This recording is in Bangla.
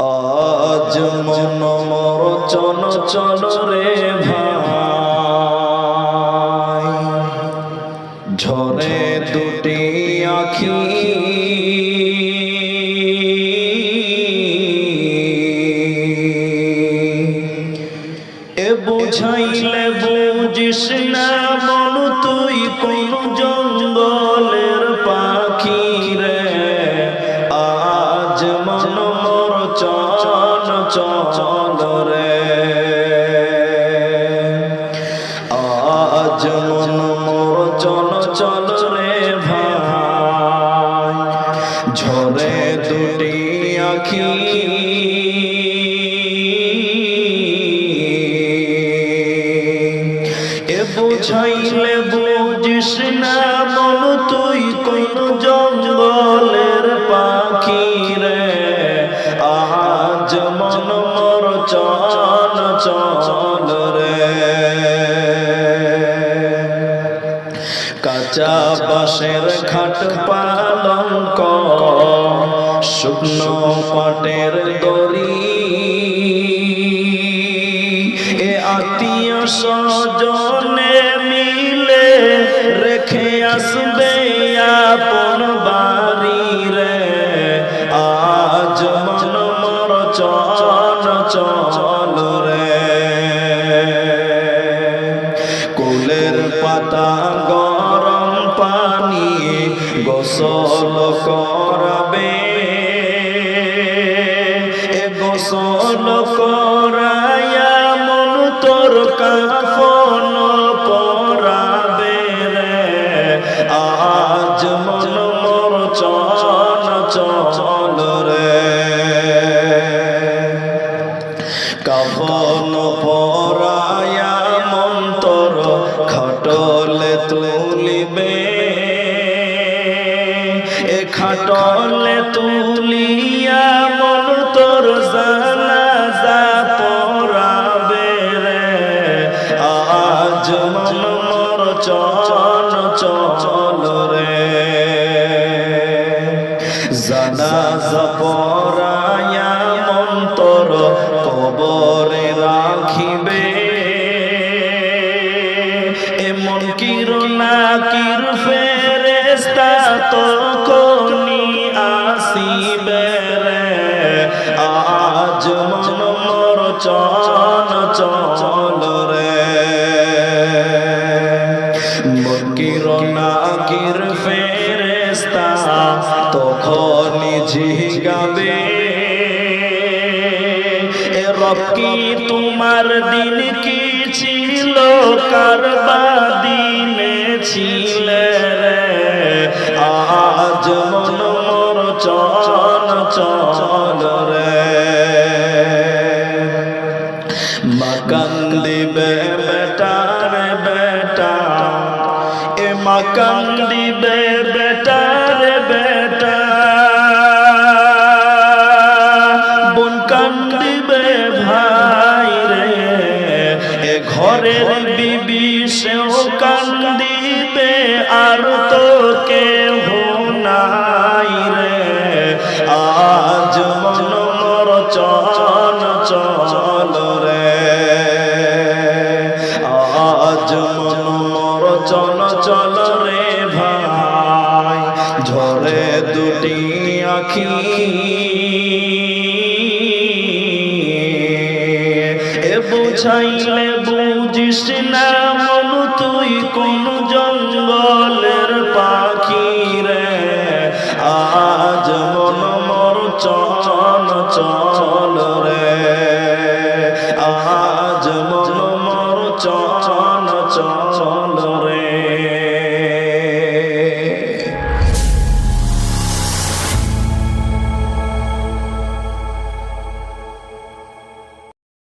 আজ মন মর বুঝাইলে বুঝিস না মন তুই কোন জঙ্গলের চল চল রে। আজ মন মোর চল চল রে ভাই, ঝরে দুটি আখি। এ বুঝাইলে বুঝিস না মন, তুই কোন জঙ্গলের আজ মন মোর চল চল রে। কাঁচা বাঁশের খাট পালঙ্ক শুকনো পাটের দড়ি। এ আত্মীয় স্বজনে মিলে রেখে আসবে আপন গোসল করবে, এ গোসল করায়া মন তোর কাফন পরাবে রে। আজ মন মোর চল চল রে। কাফন পরায়া মন্তর খাটলে তুলিবে। খাটলে তুলিয়া মন্তর জানাজা পরাবে রে। আজ মন মোর চল চল রে। জানাজা পরায়া মন্তর কবরে রাখিবে। এমন কিরণা কির ফেরেস্তা তখনি চল চল রে। মকিরনা কির ফেরেস্তা তখনই ঝিগাবে এ রব কি তোমার দিন কি ছিল কারবা এ মাকান দিবে বেটা। বোন কান দিবে ভাই রে। এ ঘরের বিবি সেও কান দিবে আর তো কেউ নাই রে। আজ মন মোর চল চল রে। আজ মন মোর চল চল আখি এ বুঝাইলে বুঝিস না মন, তুই কোন জঙ্গলের পাখি রে? আজ মন মর চন চল রে। আজ মন মর চন চল